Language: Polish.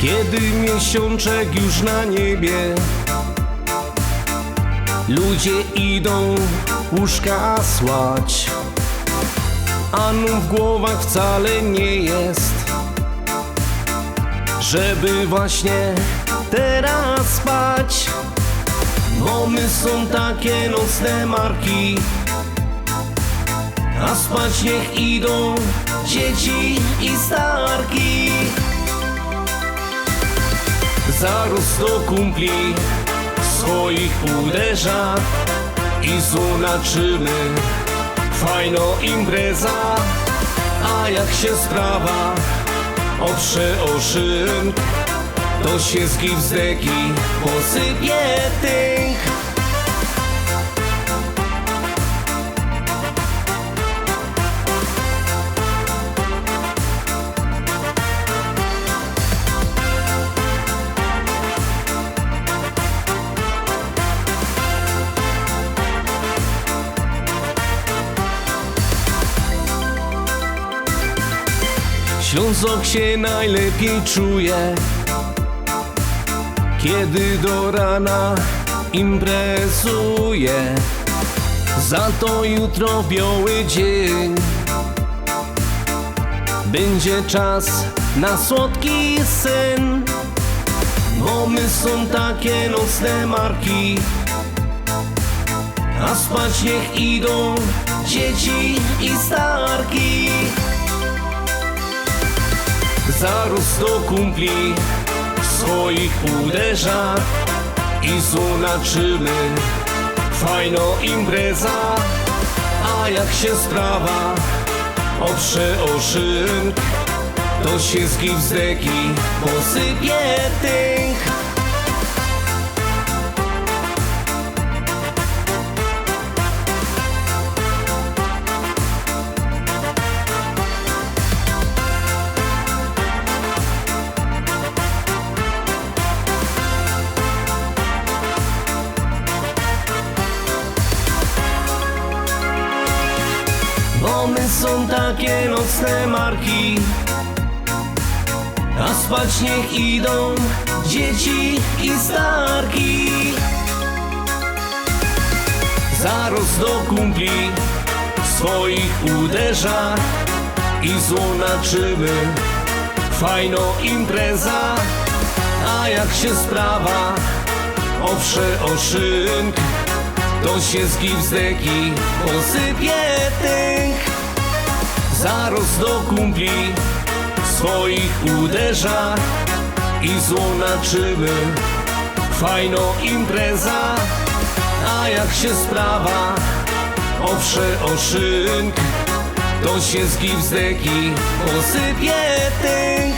Kiedy miesiączek już na niebie Ludzie idą łóżka słać. A nu w głowach wcale nie jest Żeby właśnie teraz spać. Bo my są takie nocne marki A spać niech idą dzieci i starki Zaraz do kumpli swoich uderza i zobaczymy fajno impreza. A jak się sprawa oprze o szynk, to się z gipsdeki posypie tynk. Ślązok się najlepiej czuje. Kiedy do rana imprezuje. Za to jutro biały dzień. Będzie czas na słodki sen. Bo my są takie nocne marki. A spać niech idą dzieci i starki Zaraz do kumpli swoich uderza i zobaczymy fajno impreza. A jak się sprawa oprze o szynk, to się z gipsdeki posypie tynk. Bo my są takie nocne marki. A spać niech idą dzieci i starki. Zaraz do kumpli swoich uderza I zobaczymy fajno impreza A jak się sprawa oprze o szynk to się z gipsdeki posypie tynk. Zaraz do kumpli swoich uderza I zobaczymy fajno impreza A jak się sprawa oprze o szynk To się z gipsdeki posypie tynk